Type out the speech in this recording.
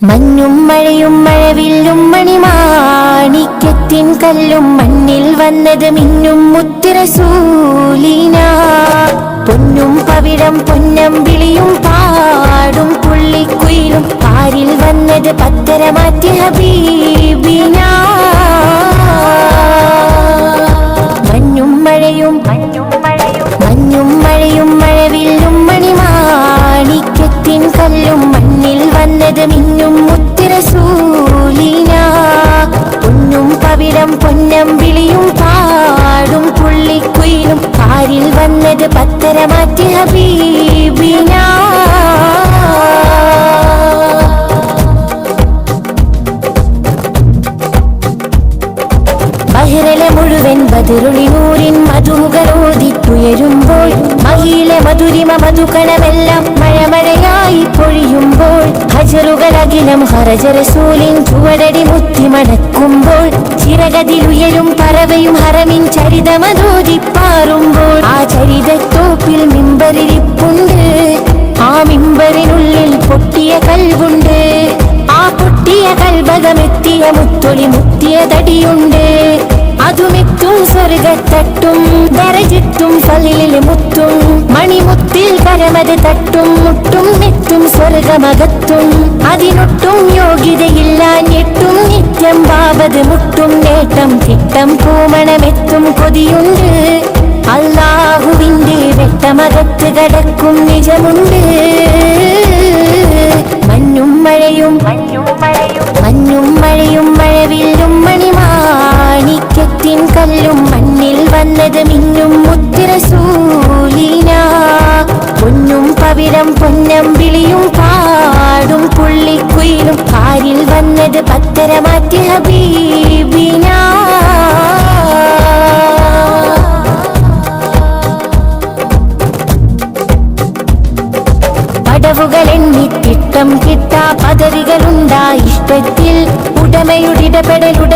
മഞ്ഞും മഴയും മഴവില്ലും മണിമാണിക്കത്തിൻ കല്ലും മണ്ണിൽ വന്നത് മിന്നും മുത്തിരസൂലിന പൊന്നും പവിഴം പൊന്നം വിളിയും പാടും പുള്ളിക്കുയിലും പാരിൽ വന്നത് പത്തര മാറ്റി ഹബീബിന. മിന്നും മുത്തിരസൂലിന പൊന്നും പവിഴം പൊന്നം വിളിയും പാടും പുള്ളിക്കുയിലും കാരിൽ വന്നത് പത്തര മാറ്റി ഹബീബിന. ബഹിറലെ മുഴുവൻ ബതിരുളിനൂരിൻ നൂറിൻ മഹിയിലെ മധുരിമ മധുക്കണമെല്ലാം മഴമഴയായി പൊഴിയുമ്പോൾ ഹജറുകൾ അഖിലം ഹരജരസൂലിൻ ചുവടടി മുത്തി മണക്കുമ്പോൾ ചിറകതിലുയരും പറവയും ഹറമിൻ ചരിതമതോദിപ്പാറുമ്പോൾ ആ ചരിതത്തോപ്പിൽ മിമ്പറിരിപ്പുണ്ട് ആ മിമ്പറിനുള്ളിൽ പൊട്ടിയ കൽവുണ്ട്. ആ പൊട്ടിയ കൽബകമെത്തിയ മുത്തൊളി മുത്തിയ തടിയുണ്ട്. அதுமித்தும் சொருகத்தட்டும் தரஜித்தும் பல்லிலே முத்தும் மணிமுத்தில் பரமது தட்டும் முட்டும் நெத்தும் சொருகமகத்தும் அதினொட்டும் யோகிதையில்லா நெட்டும் நித்தியம் பாவது முட்டும் நேட்டம் திட்டம் பூமணமெத்தும் கொதியுண்டு அல்லாஹுவின்றி வெட்டமகத்து கடக்கும் நிஜமுண்டு വന്നത് മിന്നും മുത്തിരസൂലിന പൊന്നും പവിഴം പൊന്നം വിളിയും പാടും പുള്ളിക്കുയിലും കാരിൽ വന്നത് പത്തര മാറ്റി ഹബീബിന. പടവുകൾ എണ്ണിത്തിട്ടം കിട്ടാ പദവികളുണ്ടാ ഇഷ്ടത്തിൽ ഉടമയുടെ ഇടപെടലുടൻ